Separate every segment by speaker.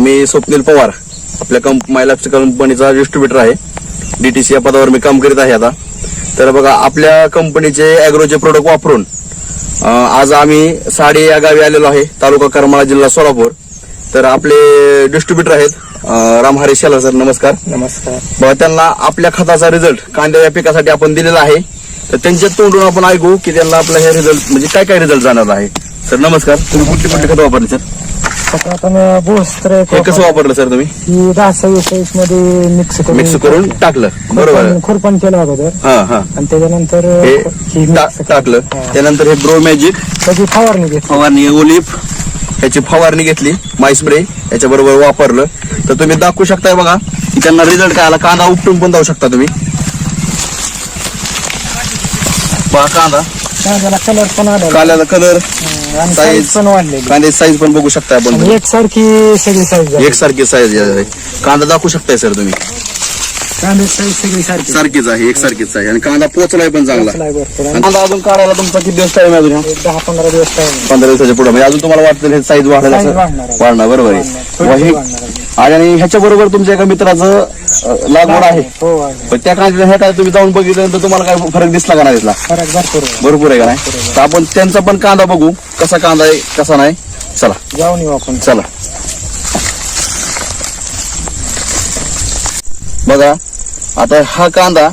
Speaker 1: मी स्वप्नील पवार. आपल्या कंप मायलॅबच्या कंपनीचा डिस्ट्रीब्युटर आहे. डीटीसी या पदावर मी काम करीत आहे आता. तर बघा आपल्या कंपनीचे अॅग्रोचे प्रोडक्ट वापरून आज आम्ही साडे या गावी आलेलो आहे तालुका करमाळा जिल्हा सोलापूर. तर आपले डिस्ट्रीब्युटर आहेत राम हरीश शेलार सर नमस्कार.
Speaker 2: नमस्कार.
Speaker 1: बघा त्यांना आपल्या खताचा रिझल्ट कांद्या या पिकासाठी आपण दिलेला आहे. तर त्यांच्या तोंडून आपण ऐकू की त्यांना आपला हे रिझल्ट म्हणजे काय काय रिझल्ट जाणार आहे. सर नमस्कार. तुम्ही कुठली कुठली खतं वापरली सर?
Speaker 2: आता आपण बोस्त्र
Speaker 1: हे कसं वापरलं सर तुम्ही?
Speaker 2: दहा सव्वीस सव्वीसमध्ये मिक्स करून
Speaker 1: मिक्स करून टाकलं. बरोबर.
Speaker 2: खुरपण- खुरपण केलं अगोदर.
Speaker 1: हा हा.
Speaker 2: आणि त्याच्यानंतर
Speaker 1: हे
Speaker 2: ही mix
Speaker 1: टाकलं.
Speaker 2: हा.
Speaker 1: त्यानंतर हे ब्रो मॅजिक
Speaker 2: त्याची फवारणी घेतली.
Speaker 1: फवारणी ओलिफ ह्याची फवारणी घेतली. माय स्प्रे याच्या बरोबर वापरलं. तर तुम्ही दाखवू शकताय बघा. की त्यांना रिझल्ट काय आला? कांदा उपटून पण जाऊ शकता तुम्ही. पहा कांदा.
Speaker 2: कलर पण आला
Speaker 1: कलर
Speaker 2: आणि. साईज पण वाढलेली.
Speaker 1: कांद्याची साईज पण बघू शकता आपण.
Speaker 2: आणि एकसारखी सगळी साईज झाली
Speaker 1: एकसारखी साईज आहे. कांदा दाखवू शकताय सर तुम्ही?
Speaker 2: कांद्याची साईज सगळी सारखी
Speaker 1: सारखीच आहे एकसारखीच आहे. आणि कांदा पोचलाय पण चांगला.
Speaker 2: पोचलाय भरपूर. आणि
Speaker 1: कांदा अजून काढायला तुमचा किती दिवस टाइम आहे अजून?
Speaker 2: एक दहा पंधरा दिवस टाइम
Speaker 1: पंधरा दिवसाच्या पुढे. म्हणजे अजून तुम्हाला वाटतं हे साईज वाढायला
Speaker 2: Size वाढणार आहे.
Speaker 1: वाढणार बरोबर
Speaker 2: वाढणार आहे.
Speaker 1: हे- आणि ह्याच्या बरोबर तुमच्या एका मित्राचं अं, लागवड आहे.
Speaker 2: हो आहे.
Speaker 1: पण त्या कांद्याच्या ह्या काय तुम्ही जाऊन बघितल्यानंतर तुम्हाला काय फरक दिसला का नाही दिसला?
Speaker 2: फरक भरपूर आहे.
Speaker 1: भरपूर आहे का नाही? तर आपण त्यांचा पण कांदा बघू कसा कांदा आहे कसा नाही. चला.
Speaker 2: जाऊन येऊ आपण.
Speaker 1: चला. बघा आता हा कांदा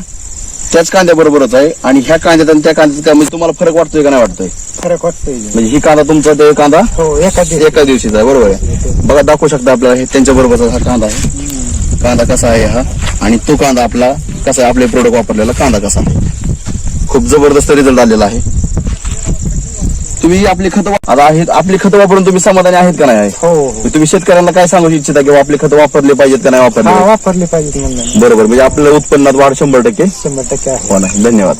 Speaker 1: त्याच कांद्या बरोबरच आहे. आणि ह्या कांद्यात आणि त्या कांद्यात काय म्हणजे तुम्हाला फरक वाटतोय का नाही वाटतोय?
Speaker 2: फरक वाटतोय.
Speaker 1: म्हणजे ही कांदा तुमचा ते कांदा?
Speaker 2: हो एका दिवशी.
Speaker 1: एका दिवशीचा आहे बरोबर आहे. बघा दाखवू शकता आपल्याला हे त्यांच्या बरोबरचा हा कांदा आहे. कांदा कसा आहे हा? आणि तो कांदा आपला कसा आहे आपले प्रोडक्ट वापरलेला कांदा कसा आहे? खूप जबरदस्त रिझल्ट आलेला आहे. तुम्ही आपली खतं आता आहेत आपली खतं वापरून तुम्ही समाधानी आहेत का नाही? आहे
Speaker 2: हो. हो
Speaker 1: तुम्ही शेतकऱ्यांना काय सांगू इच्छिता किंवा आपली खतं वापरली पाहिजेत का नाही
Speaker 2: हा
Speaker 1: वापरली
Speaker 2: वापरली पाहिजे म्हणलं
Speaker 1: बरोबर म्हणजे आपल्या उत्पन्नात वाढ शंभर टक्के?
Speaker 2: शंभर टक्के आहे.
Speaker 1: होणार धन्यवाद.